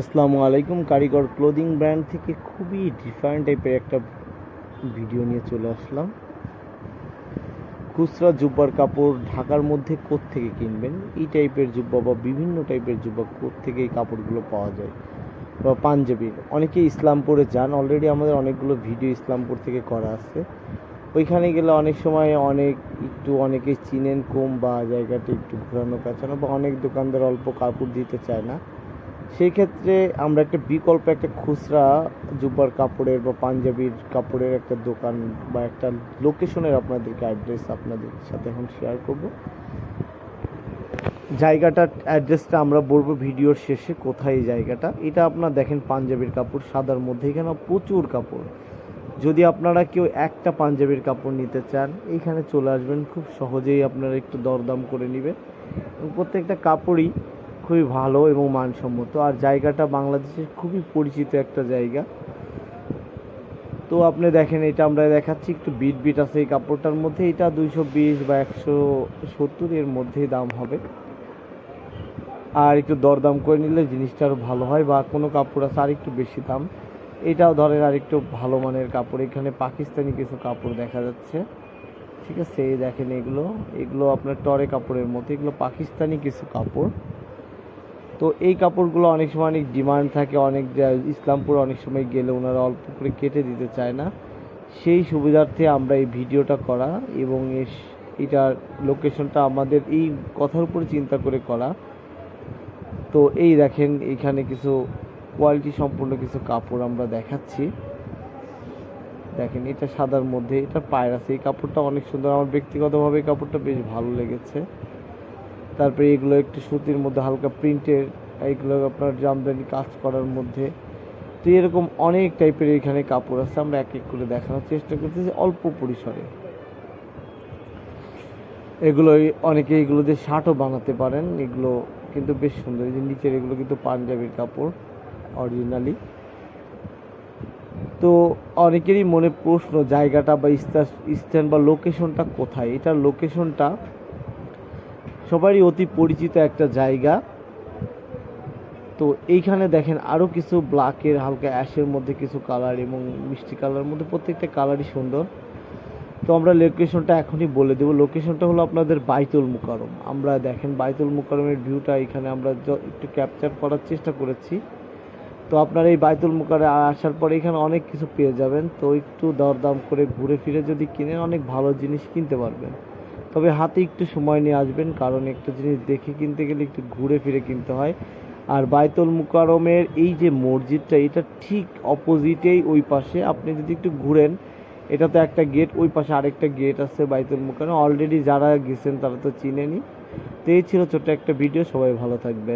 আসসালামু আলাইকুম। কারিগর ক্লোদিং ব্র্যান্ড থেকে খুবই ডিফারেন্ট টাইপের একটা ভিডিও নিয়ে চলে আসলাম। খুচরা জুব্বার কাপড় ঢাকার মধ্যে থেকে কিনবেন? এই টাইপের জুব্বা বা বিভিন্ন টাইপের জুব্বা থেকে এই কাপড়গুলো পাওয়া যায়? বা পাঞ্জাবির অনেকে ইসলামপুরে যান। অলরেডি আমাদের অনেকগুলো ভিডিও ইসলামপুর থেকে করা আছে। ওইখানে গেলে অনেক সময় অনেক একটু অনেকে চিনেন কম বা জায়গাটা একটু ঘোরানো পেঁচানো বা অনেক দোকানদার অল্প কাপড় দিতে চায় না। সেই ক্ষেত্রে আমরা একটা বিকল্প একটা খুচরা জুব্বার কাপড়ের বা পাঞ্জাবির কাপড়ের একটা দোকান বা একটা লোকেশনের আপনাদেরকে অ্যাড্রেস আপনাদের সাথে এখন শেয়ার করব। জায়গাটার অ্যাড্রেসটা আমরা বলব ভিডিওর শেষে, কোথায় এই জায়গাটা? এটা আপনার দেখেন পাঞ্জাবির কাপড়, সাদার মধ্যে, এখানে প্রচুর কাপড়। যদি আপনারা কেউ একটা পাঞ্জাবির কাপড় নিতে চান এইখানে চলে আসবেন, খুব সহজেই আপনারা একটু দরদাম করে নেবেন। প্রত্যেকটা কাপড়ই খুবই ভালো এবং মানসম্মত। আর জায়গাটা বাংলাদেশের খুবই পরিচিত একটা জায়গা। তো আপনি দেখেন, এটা আমরা দেখাচ্ছি, একটু বিট বিট আছে এই কাপড়টার মধ্যে। এটা দুইশো বিশ বা একশো সত্তর এর মধ্যেই দাম হবে। আর একটু দরদাম করে নিলে জিনিসটা আরও ভালো হয়, বা কোনো কাপড় আছে আর একটু বেশি দাম। এটাও ধরেন আর একটু ভালো মানের কাপড়। এখানে পাকিস্তানি কিছু কাপড় দেখা যাচ্ছে। ঠিক আছে দেখেন এগুলো। এগুলো আপনার টরে কাপড়ের মতো এগুলো পাকিস্তানি কিছু কাপড়। তো এই কাপড়গুলো অনেক সময় অনেক ডিমান্ড থাকে, অনেক ইসলামপুর অনেক সময় গেলে ওনারা অল্প করে কেটে দিতে চায় না। সেই সুবিধার্থে আমরা এই ভিডিওটা করা এবং এটার লোকেশনটা আমাদের এই কথার উপরে চিন্তা করে করা। তো এই দেখেন, এখানে কিছু কোয়ালিটি সম্পূর্ণ কিছু কাপড় আমরা দেখাচ্ছি। দেখেন, এটা সাদার মধ্যে, এটা পায়ের আছে এই কাপড়টা অনেক সুন্দর। আমার ব্যক্তিগতভাবে এই কাপড়টা বেশ ভালো লেগেছে। তারপরে এগুলো একটু সুতির মধ্যে হালকা প্রিন্টের এইগুলো আপনার জামদানি কাজ করার মধ্যে। তো এরকম অনেক টাইপের এখানে কাপড় আছে, আমরা এক এক করে দেখানোর চেষ্টা করতেছি অল্প পরিসরে। এগুলো অনেকে এগুলো দিয়ে শার্টও বানাতে পারেন, এগুলো কিন্তু বেশ সুন্দর। এই যে নিচের এগুলো কিন্তু পাঞ্জাবির কাপড় অরিজিনালি তো অনেকেরই মনে প্রশ্ন, জায়গাটা বা স্থান বা লোকেশনটা কোথায়? এটার লোকেশনটা সবারই অতি পরিচিত একটা জায়গা। তো এইখানে দেখেন আরও কিছু ব্ল্যাকের হালকা অ্যাশের মধ্যে কিছু কালার এবং মিষ্টি কালারের মধ্যে প্রত্যেকটা কালারই সুন্দর। তো আমরা লোকেশনটা এখনই বলে দেবো। লোকেশনটা হলো আপনাদের বাইতুল মুকারম আমরা দেখেন বাইতুল মুকারমের ভিউটা এখানে আমরা একটু ক্যাপচার করার চেষ্টা করেছি। তো আপনার এই বাইতুল মুকারে আসার পরে এখানে অনেক কিছু পেয়ে যাবেন। তো একটু দরদাম করে ঘুরে ফিরে যদি কিনেন, অনেক ভালো জিনিস কিনতে পারবেন। তবে হাতে একটু সময় নিয়ে আসবেন, কারণ একটা জিনিস দেখে কিনতে গেলে একটু ঘুরে ফিরে কিনতে হয়। আর বাইতুল মুকারমের এই যে মসজিদটা, এটা ঠিক অপোজিটেই ওই পাশে। আপনি যদি একটু ঘুরেন, এটা তো একটা গেট ওই পাশে আরেকটা গেট আছে বাইতুল মুকারম অলরেডি যারা গেছেন তারা তো চিনেনি। তো এই ছিল ছোট্ট একটা ভিডিও সবাই ভালো থাকবেন।